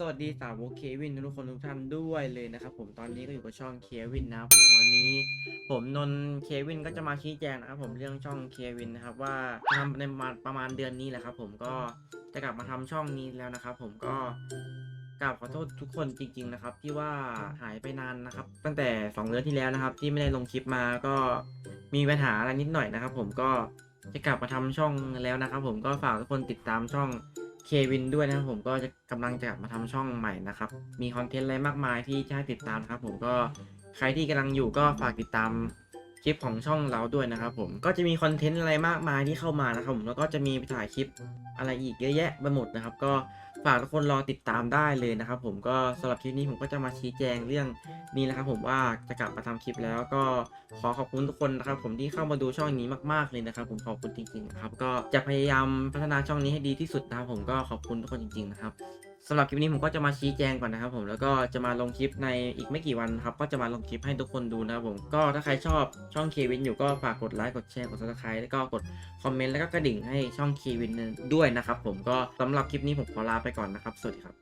สวัสดีสาวกเควินทุกคนทุกท่านด้วยเลยนะครับผมตอนนี้ก็อยู่กับช่องเควินนะครับผมวันนี้ ผมนนเควินก็จะมาชี้แจงนะครับผมเรื่องช่องเควินนะครับว่าทำในประมาณประมาณเดือนนี้แหละครับ ผมก็จะกลับมาทำช่องนี้แล้วนะครับ ผมก็กราบขอโทษทุกคนจริง ๆ นะครับ ที่ว่าหายไปนานนะครับ ตั้งแต่สองเดือนที่แล้วนะครับ ที่ไม่ได้ลงคลิปมาก็มีปัญหาอะไรนิดหน่อยนะครับ ผมก็จะกลับมาทำช่องแล้วนะครับ ผมก็ฝากทุกคนติดตามช่อง เควินด้วยนะครับผมก็จะกำลังจะกลับมาทำช่องใหม่นะครับ มีคอนเทนต์อะไรมากมายที่จะให้ติดตามครับผมก็ใครที่กำลังอยู่ก็ฝากติดตาม ลิปของช่องเราด้วยนะครับผมก็จะมีคอนเทนต์อะไรมากมายที่เข้ามานะครับผมแล้วก็จะมีไปถ่ายคลิปอะไรอีกเยอะแยะไปหมดนะครับ ก็ฝากทุกคนรอติดตามได้เลยนะครับผมก็สำหรับคลิปนี้ผมก็จะมาชี้แจงเรื่องนี้นะครับผมว่าจะกลับมาทำคลิปแล้วก็ขอขอบคุณทุกคนนะครับผมที่เข้ามาดูช่องนี้มากๆเลยนะครับ ผมขอบคุณจริงๆนะครับก็จะพยายามพัฒนาช่องนี้ให้ดีที่สุดนะครับผมก็ขอบคุณทุกคนจริง ๆ นะครับ สำหรับคลิปนี้ผมก็จะมาชี้แจงก่อนนะครับผมแล้วก็จะมาลงคลิปในอีกไม่กี่วันครับก็จะมาลงคลิปให้ทุกคนดูนะครับผมก็ถ้าใครชอบช่องเควินอยู่ก็ฝากกดไลค์กดแชร์กดซับสไครต์แล้วก็กดคอมเมนต์แล้วก็กระดิ่งให้ช่องเควินด้วยนะครับผมก็สำหรับคลิปนี้ผมขอลาไปก่อนนะครับสวัสดีครับ